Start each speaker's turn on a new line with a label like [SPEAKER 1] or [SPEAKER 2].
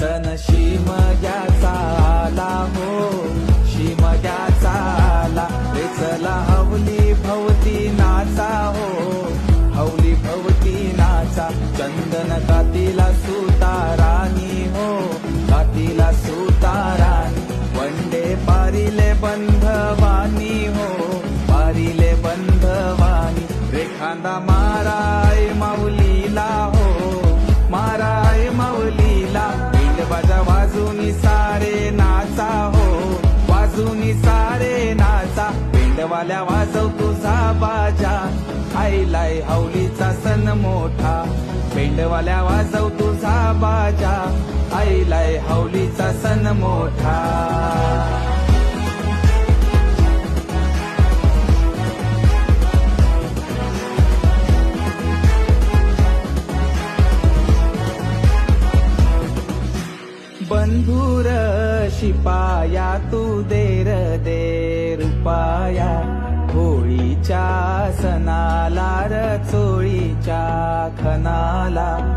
[SPEAKER 1] सण शिमग्याचा आला हो. शिमग्याचा आला. रे चला हवली भवती नाचा हो. हवली भवती नाचा. चंदन कातीला सुतारानी हो. कातीला सुतारानी वंडे पारिले बंधवानी हो. पारिले बंधवानी. रेखांदा माराय माऊ सारे नाचा हो. वाजूनी सारे नाचा. पेंडवाल्या वाजव तुझा बाजा. आईलाय हवलीचा सण मोठा. पेंडवाल्या वाजव तुझा बाजा. आईलाय हवलीचा सण मोठा. बंधुर शिपाया तू देर दे रुपाया. होळीच्या सणाला रचोळीच्या खनाला